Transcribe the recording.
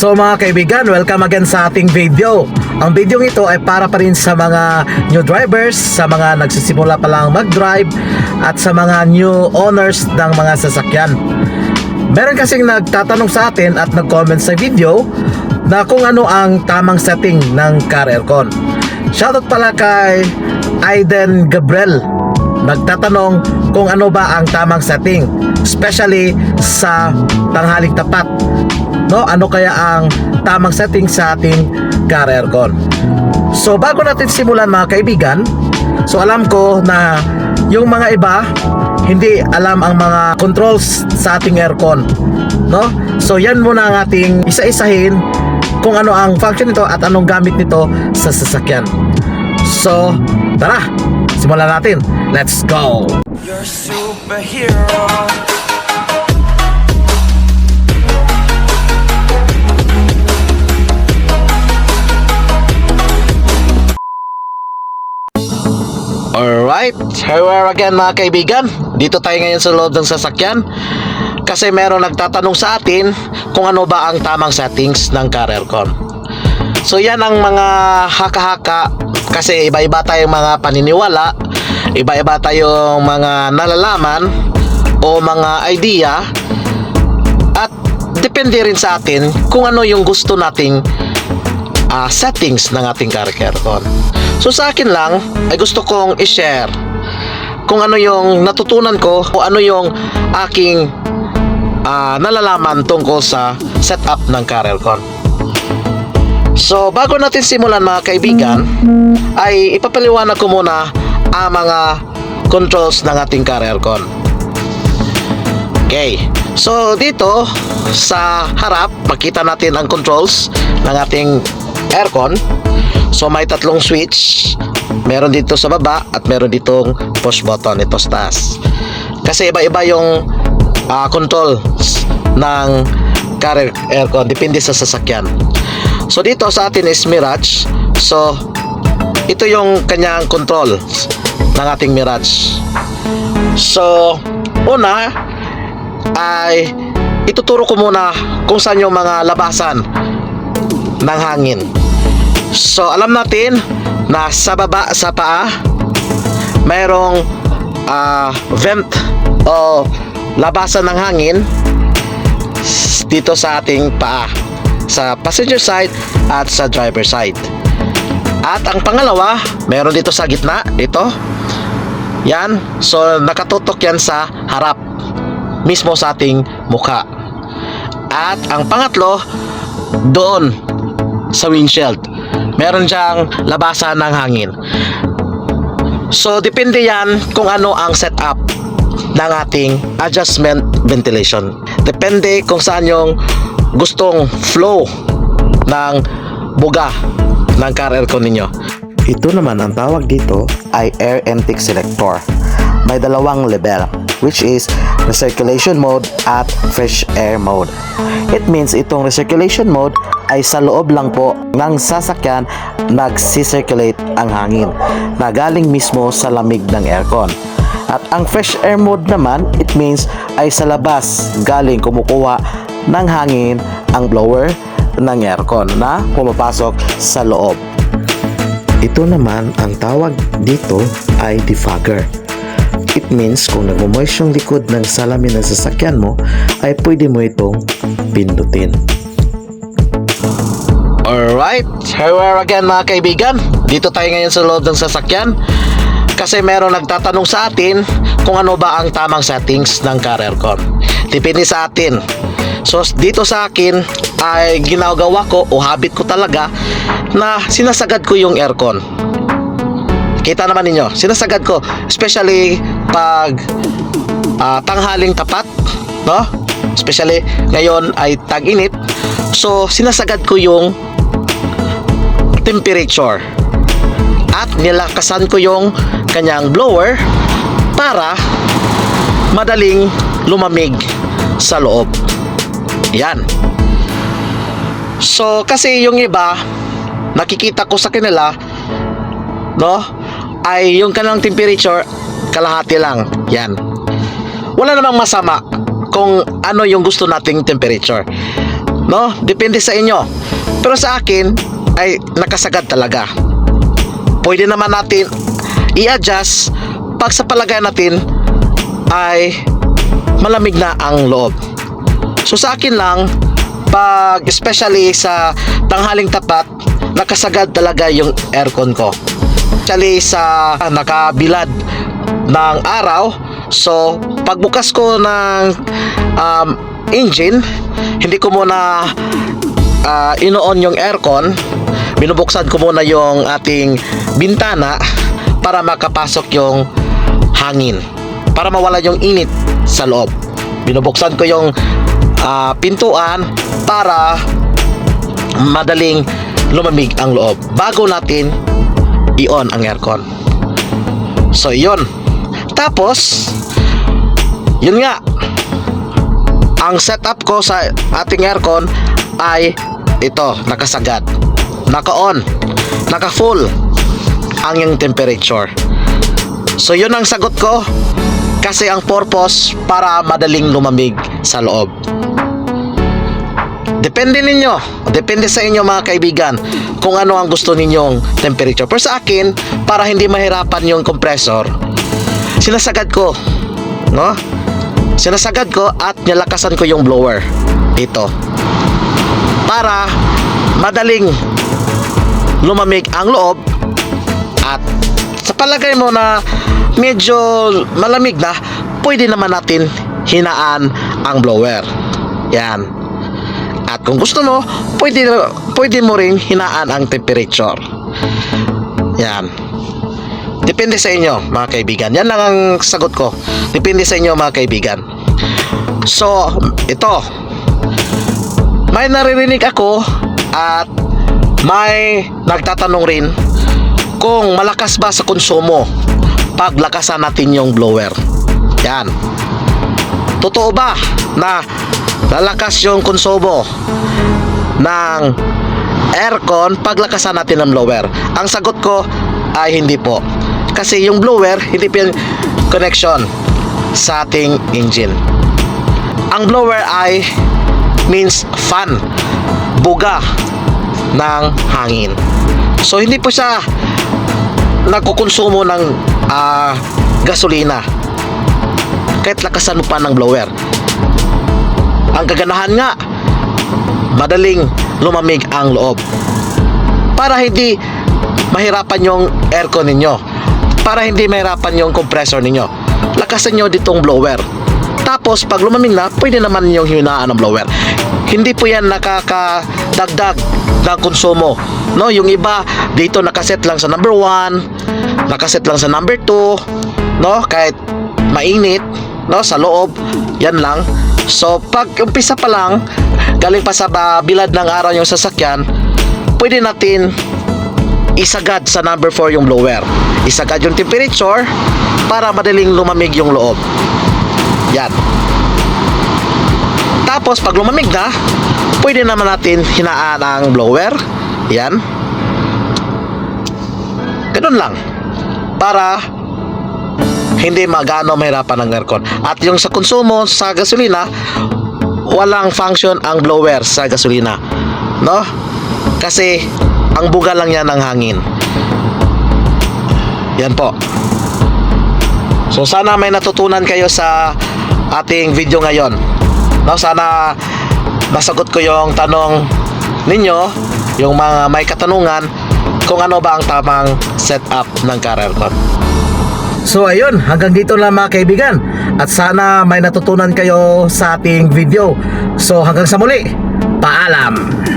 So mga kaibigan, welcome again sa ating video. Ang video ito ay para pa rin sa mga new drivers, sa mga nagsisimula pa lang mag-drive, at sa mga new owners ng mga sasakyan. Meron kasing nagtatanong sa atin at nag-comment sa video na kung ano ang tamang setting ng car aircon. Shoutout pala kay Aiden Gabriel nagtatanong kung ano ba ang tamang setting especially sa tanghaling tapat no? Ano kaya ang tamang setting sa ating car aircon so bago natin simulan mga kaibigan so alam ko na yung mga iba hindi alam ang mga controls sa ating aircon no? So yan muna ang ating isa-isahin kung ano ang function nito at anong gamit nito sa sasakyan. So tara simulan natin. Let's go! You're superhero. Alright, here we are again mga kaibigan. Dito tayo ngayon sa loob ng sasakyan. Kasi meron nagtatanong sa atin kung ano ba ang tamang settings ng car aircon. So yan ang mga haka-haka kasi iba-iba tayong mga paniniwala, iba-iba tayong mga nalalaman o mga idea at depende rin sa atin kung ano yung gusto nating ah, settings ng ating car aircon. So sa akin lang ay gusto kong i-share kung ano yung natutunan ko o ano yung aking ah, nalalaman tungkol sa setup ng car aircon. So bago natin simulan mga kaibigan ay ipapaliwanag ko muna ang mga controls ng ating car aircon. Okay. So dito sa harap makita natin ang controls ng ating aircon. So may tatlong switch. Meron dito sa baba at meron ditong push button ito sa taas. Kasi iba-iba yung ah, controls ng car air- aircon depende sa sasakyan. So dito sa atin is Mirage. So ito yung kanyang control ng ating Mirage. So una ay ituturo ko muna kung saan yung mga labasan ng hangin. So alam natin na sa baba sa paa mayroong ah, vent o labasan ng hangin dito sa ating paa sa passenger side at sa driver side. At ang pangalawa, meron dito sa gitna, dito. Yan. So nakatutok yan sa harap mismo sa ating mukha. At ang pangatlo, doon sa windshield. Meron diyang labasan ng hangin. So, depende yan kung ano ang setup ng ating adjustment ventilation. Depende kung saan yung gustong flow ng buga ng car aircon ninyo. Ito naman ang tawag dito ay air intake selector. May dalawang level which is recirculation mode at fresh air mode. It means itong recirculation mode ay sa loob lang po ng sasakyan nagsisirculate ang hangin na galing mismo sa lamig ng aircon. At ang fresh air mode naman, it means ay sa labas galing kumukuha ng hangin ang blower ng aircon na pumapasok sa loob. Ito naman ang tawag dito ay defogger. It means kung nagmumoist yung likod ng salamin ng sasakyan mo ay pwede mo itong pindutin. Alright, here we are again mga kaibigan. Dito tayo ngayon sa loob ng sasakyan. Kasi meron nagtatanong sa atin kung ano ba ang tamang settings ng car aircon. Depende sa atin. So dito sa akin ay ginagawa ko o habit ko talaga na sinasagad ko yung aircon. Kita naman ninyo, sinasagad ko especially pag ah, tanghaling tapat, no? Especially ngayon ay tag-init. So sinasagad ko yung temperature at nilakasan ko yung kanyang blower para madaling lumamig sa loob. Yan. So, kasi yung iba, nakikita ko sa kanila, no, ay yung kanilang temperature, kalahati lang. Yan. Wala namang masama kung ano yung gusto nating temperature. No? Depende sa inyo. Pero sa akin ay nakasagad talaga. Pwede naman natin i-adjust pag sa palagay natin ay malamig na ang loob. So sa akin lang, pag especially sa tanghaling tapat, nakasagad talaga yung aircon ko. Especially sa nakabilad ng araw, so pagbukas ko ng um, engine, hindi ko muna uh, inoon yung aircon, binubuksan ko muna yung ating bintana para makapasok yung hangin para mawala yung init sa loob. Binubuksan ko yung ah, pintuan para madaling lumamig ang loob. Bago natin i-on ang aircon. So, yun. Tapos, yun nga, ang setup ko sa ating aircon ay ito, nakasagad. Naka-on, naka-full ang yung temperature. So yun ang sagot ko kasi ang purpose para madaling lumamig sa loob. Depende ninyo, depende sa inyo mga kaibigan kung ano ang gusto ninyong temperature. Pero sa akin, para hindi mahirapan yung compressor, sinasagad ko, no? Sinasagad ko at nilakasan ko yung blower. Ito. Para madaling lumamig ang loob at sa palagay mo na medyo malamig na, pwede naman natin hinaan ang blower. Yan. At kung gusto mo, pwede, pwede mo rin hinaan ang temperature. Yan. Depende sa inyo, mga kaibigan. Yan lang ang sagot ko. Depende sa inyo, mga kaibigan. So, ito. May naririnig ako at may nagtatanong rin kung malakas ba sa konsumo pag lakasan natin yung blower. Yan. Totoo ba na lalakas yung konsumo ng aircon pag lakasan natin ang blower? Ang sagot ko ay hindi po. Kasi yung blower, hindi yung connection sa ating engine. Ang blower ay means fan, buga ng hangin. So hindi po siya nagkukonsumo ng ah, gasolina kahit lakasan mo pa ng blower ang kaganahan nga madaling lumamig ang loob para hindi mahirapan yung aircon ninyo para hindi mahirapan yung compressor ninyo. Lakasan nyo ditong blower. Tapos pag lumamig na pwede naman yung hinaan ng blower. Hindi po yan nakakadagdag ng konsumo no? Yung iba dito nakaset lang sa number 1 nakaset lang sa number 2 no? Kahit mainit no? Sa loob yan lang so pag umpisa pa lang galing pa sa bilad ng araw yung sasakyan pwede natin isagad sa number 4 yung blower isagad yung temperature para madaling lumamig yung loob yan tapos pag lumamig na, pwede naman natin hinaan ang blower. Yan. Ganun lang. Para hindi magano mahirapan ang aircon. At yung sa konsumo sa gasolina, walang function ang blower sa gasolina. No? Kasi ang buga lang yan ng hangin. Yan po. So sana may natutunan kayo sa ating video ngayon. No, sana nasagot ko yung tanong ninyo, yung mga may katanungan kung ano ba ang tamang setup ng car aircon. So ayun, hanggang dito lang mga kaibigan. At sana may natutunan kayo sa ating video. So hanggang sa muli, paalam!